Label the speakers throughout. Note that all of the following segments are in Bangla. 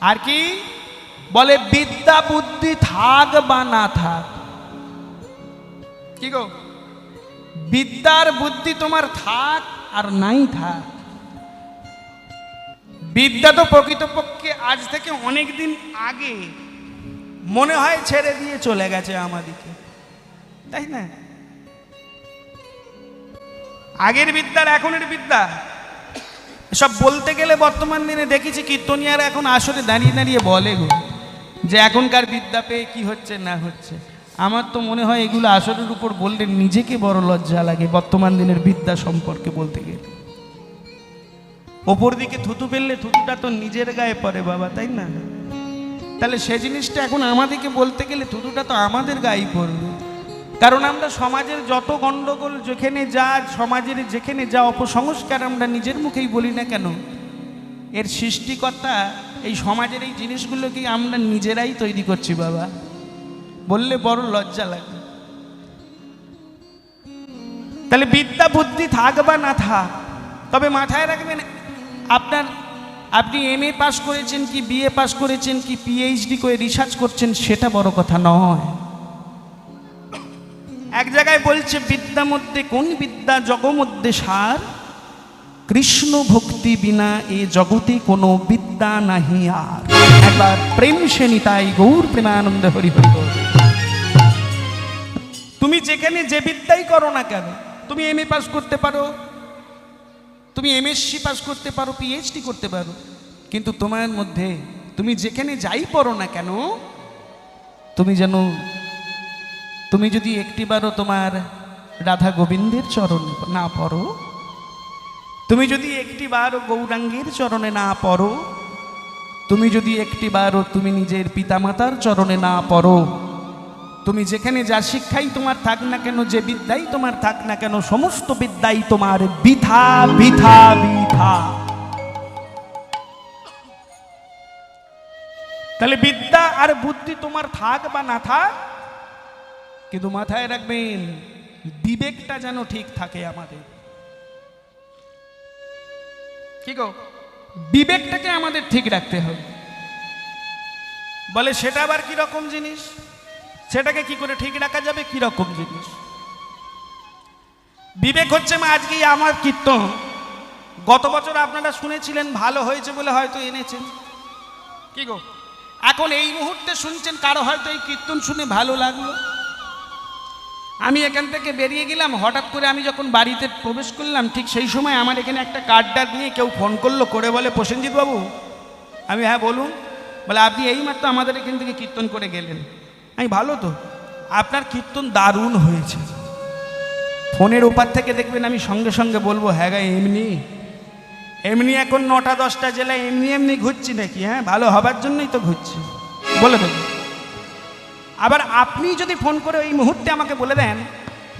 Speaker 1: আর কি? বলে, বিদ্যা বুদ্ধি থাক বা না থাক। কি গো? বিদ্যার বুদ্ধি তোমার থাক আর নাই থাক। বিদ্যা তো প্রকৃতপক্ষে আজ থেকে অনেক দিন আগে মনে হয় ছেড়ে দিয়ে চলে গেছে আমাদিকে তাই না? আগের বিদ্যার এখনের বিদ্যা সব বলতে গেলে বর্তমান দিনে দেখেছি কীর্তনিয়ারা এখন আসলে দাঁড়িয়ে দাঁড়িয়ে বলে গো, যে এখনকার বিদ্যা পেয়ে কী হচ্ছে না হচ্ছে। আমার তো মনে হয় এগুলো আসরের উপর বললে নিজেকে বড় লজ্জা লাগে বর্তমান দিনের বিদ্যা সম্পর্কে বলতে গেলে। ওপর দিকে থুতু ফেললে থুতুটা তো নিজের গায়ে পড়ে বাবা, তাই না? তাহলে সে জিনিসটা এখন আমাদেরকে বলতে গেলে থুতুটা তো আমাদের গায়ে পড়বে। কারণ আমরা সমাজের যত গণ্ডগোল যেখানে যা, সমাজের যেখানে যা অপসংস্কার আমরা নিজের মুখেই বলি না কেন, এর সৃষ্টিকর্তা এই সমাজের এই জিনিসগুলোকে আমরা নিজেরাই তৈরি করছি বাবা। বললে বড় লজ্জা লাগে। তাহলে বিদ্যা বুদ্ধি থাক বা না থাক, তবে মাথায় রাখবেন, আপনার, আপনি এম এ পাস করেছেন কি বিএ পাস করেছেন কি পিএইচডি করে রিসার্চ করছেন সেটা বড় কথা নয়। এক জায়গায় বলছে, বিদ্যা মধ্যে কোন বিদ্যা, জগমধ্যে সার? কৃষ্ণ ভক্তি বিনা এ জগতে কোনো বিদ্যা নাহি আর। একবার প্রেম শ্রেণি তাই গৌর প্রেমানন্দ হরি হরি তুমি যেখানে যে বিদ্যাই করো না কেন, তুমি এম এ পাস করতে পারো, তুমি এমএসসি পাস করতে পারো পিএইচডি করতে পারো, কিন্তু তোমার মধ্যে তুমি যেখানে যাই পড়ো না কেন, তুমি যেন তুমি যদি একটিবারও তোমার রাধা গোবিন্দের চরণ না পড়ো, তুমি যদি একটিবারও গৌরাঙ্গের চরণে না পড়ো, তুমি যদি একটিবারও তুমি নিজের পিতামাতার চরণে না পড়ো, তুমি যেখানে যা শিক্ষাই তোমার থাক না কেন, যে বিদ্যাই তোমার থাক না কেন, সমস্ত বিদ্যাই তোমার বিধা বিধা বিধা। তাহলে বিদ্যা আর বুদ্ধি তোমার থাক বা না থাক কিন্তু মাথায় রাখবেন বিবেকটা যেন ঠিক থাকে আমাদের। কি গো? বিবেকটাকে আমাদের ঠিক রাখতে হবে। বলে সেটা আবার কি রকম জিনিস? সেটাকে কি করে ঠিক রাখা যাবে? কি রকম জিনিস? বিবেক হচ্ছে মা আজকে আমার কীর্তন। গত বছর আপনারা শুনেছিলেন ভালো হয়েছে বলে হয়তো এনেছেন। কি গো? এখন এই মুহূর্তে শুনছেন কারও হয়তো এই কীর্তন শুনে ভালো লাগল। আমি এখান থেকে বেরিয়ে গেলাম, হঠাৎ করে আমি যখন বাড়িতে প্রবেশ করলাম, ঠিক সেই সময় আমার এখানে একটা কার্ডটা নিয়ে কেউ ফোন করল, করে বলে, প্রসেনজিৎ বাবু? আমি হ্যাঁ বলুন। বলে, আপনি এইমাত্র আমাদের এখান থেকে কীর্তন করে গেলেন। আমি, ভালো তো। আপনার কীর্তন দারুণ হয়েছে। ফোনের ওপার থেকে দেখবেন আমি সঙ্গে সঙ্গে বলব হ্যাঁ গা, এমনি। এমনি এখন নটা দশটা জেলায় এমনি এমনি ঘুরছি নাকি? হ্যাঁ ভালো হবার জন্যই তো ঘুরছি। বলে দেবো। আবার আপনি যদি ফোন করে এই মুহূর্তে আমাকে বলে দেন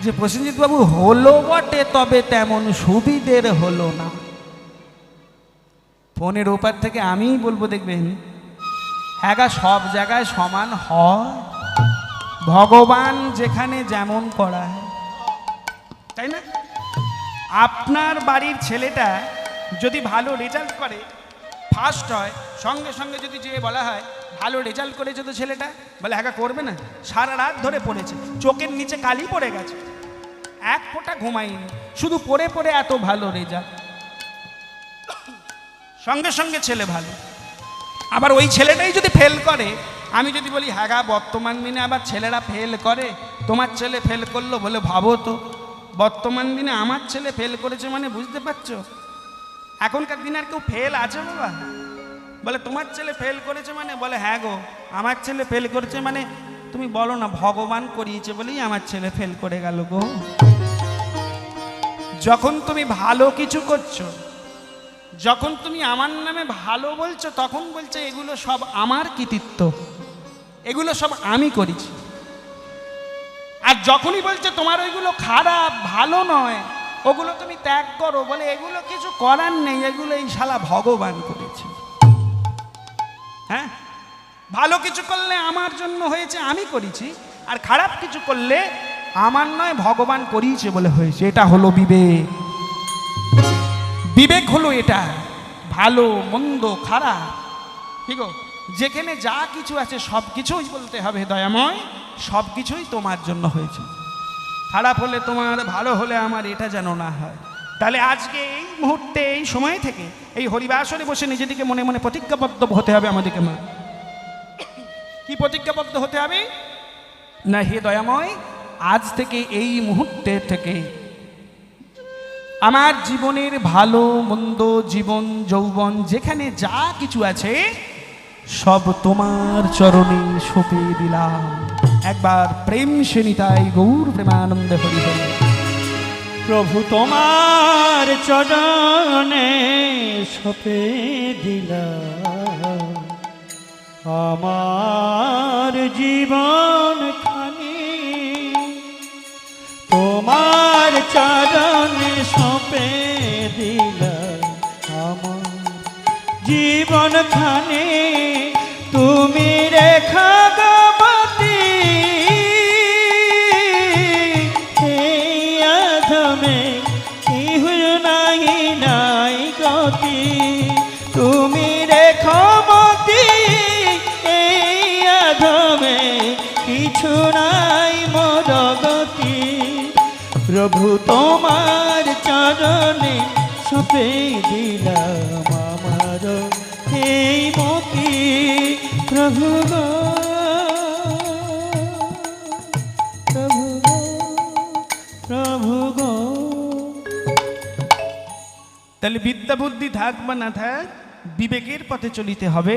Speaker 1: যে প্রসেনজিৎ বাবু হলো বটে তবে তেমন সুবিধের হলো না। ফোনের ওপার থেকে আমিই বলব, দেখবেন হ্যাঁ সব জায়গায় সমান হয়। ভগবান যেখানে যেমন করায়। তাই না? আপনার বাড়ির ছেলেটা যদি ভালো রেজাল্ট করে ফার্স্ট হয়, সঙ্গে সঙ্গে যদি যে বলা হয় ভালো রেজাল্ট করেছে তো ছেলেটা। বলে হ্যাঁ করবে না। সারা রাত ধরে পড়েছে। চোখের নিচে কালি পড়ে গেছে। এক ফোঁটা ঘুমাইনি শুধু পড়ে পড়ে এত ভালো রেজাল্ট সঙ্গে সঙ্গে ছেলে ভালো। আবার ওই ছেলেটাই যদি ফেল করে, আমি যদি বলি হ্যাঁ বর্তমান দিনে আবার ছেলেরা ফেল করে। তোমার ছেলে ফেল করল বলে ভাবো তো। বর্তমান দিনে আমার ছেলে ফেল করেছে মানে বুঝতে পারছ? এখনকার দিনে আর কেউ ফেল আছে বাবা। বলে, তোমার ছেলে ফেল করেছে মানে? বলে হ্যাঁ গো, আমার ছেলে ফেল করেছে মানে তুমি বলো না, ভগবান করিয়েছে বলেই আমার ছেলে ফেল করে গেল গো। যখন তুমি ভালো কিছু করছ, যখন তুমি আমার নামে ভালো বলছো, তখন বলছে, এগুলো সব আমার কৃতিত্ব, এগুলো সব আমি করেছি। আর যখনই বলছে, তোমার ওইগুলো খারাপ, ভালো নয়, ওগুলো তুমি ত্যাগ করো, বলে, এগুলো কিছু করার নেই, এগুলো এই শালা ভগবান করেছে। হ্যাঁ? ভালো কিছু করলে আমার জন্য হয়েছে, আমি করেছি। আর খারাপ কিছু করলে আমার নয়, ভগবান করিয়েছে বলে হয়েছে। এটা হলো বিবেক। বিবেক হলো এটা। ভালো, মন্দ, খারাপ। ঠিক যেখানে যা কিছু আছে সব কিছুই বলতে হবে দয়াময়। সব কিছুই তোমার জন্য হয়েছে। খারাপ হলে তোমার, ভালো হলে আমার, এটা যেন না হয়। তাহলে আজকে এই মুহূর্তে, এই সময় থেকে, এই হরিবাসরে বসে নিজেদিকে মনে মনে প্রতিজ্ঞাবদ্ধ হতে হবে আমাদেরকে মা। কি প্রতিজ্ঞাবদ্ধ হতে হবে? না, হে দয়াময়, আজ থেকে, এই মুহূর্তে থেকে, আমার জীবনের ভালো, মন্দ জীবন, যৌবন, যেখানে যা কিছু আছে, সব তোমার চরণে সঁপে দিলাম। একবার প্রেম সেনিতাই গৌর প্রেমানন্দ হরি হরি।
Speaker 2: প্রভু তোমার চরণে সপে দিলাম। আমার জীবন খানি, তোমার চরণে সপে দিলাম। আমার জীবন খানে, তুমি রেখা আধমে ইহুর নাই নাই গতি। তুমি রেখো মতি এই আধমে কিছু নাই মোর গতি প্রভু তোমার চরণে সপে দিলাম আমার এই মতি। প্রভু গো,
Speaker 1: তাহলে বিদ্যা বুদ্ধি থাক বা না থাক বিবেকের পথে চলিতে হবে।